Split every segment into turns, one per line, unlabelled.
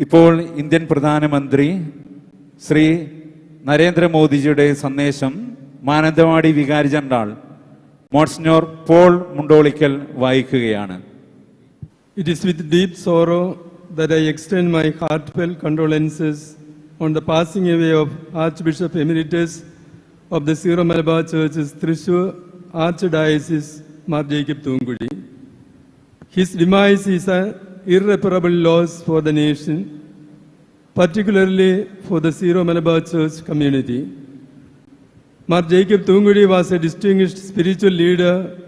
ഇപ്പോൾ ഇന്ത്യൻ പ്രധാനമന്ത്രി ശ്രീ നരേന്ദ്രമോദിജിയുടെ സന്ദേശം മാനന്തവാടി വികാരി ജനറാൾ മോൺസിനോർ പോൾ മുണ്ടോളിക്കൽ വായിക്കുകയാണ്.
It is with deep sorrow that I extend my heartfelt condolences on the passing away of archbishop emeritus of the Syro Malabar churches Thrissur archdiocese Mar Jacob Thoomkuzhy his demise is a irreparable loss for the nation, particularly for the Syro Malabar Church community. Mar Jacob Tungudi was a distinguished spiritual leader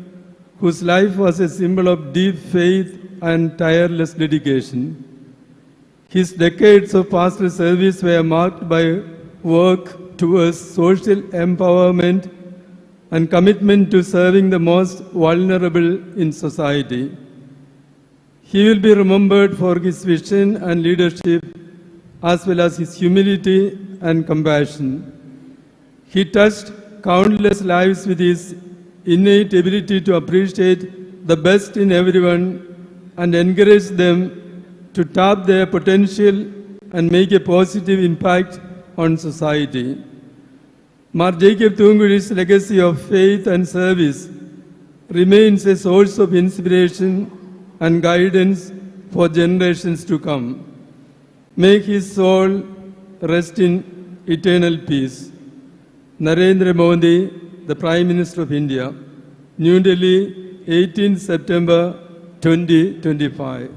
whose life was a symbol of deep faith and tireless dedication. His decades of pastoral service were marked by work towards social empowerment and commitment to serving the most vulnerable in society. He will be remembered for his vision and leadership as well as his humility and compassion. He touched countless lives with his innate ability to appreciate the best in everyone and encourage them to tap their potential and make a positive impact on society. Mar Jacob Tungudi's legacy of faith and service remains a source of inspiration and guidance for generations to come. May his soul rest in eternal peace. Narendra Modi, the Prime Minister of India, New Delhi, 18 September 2025.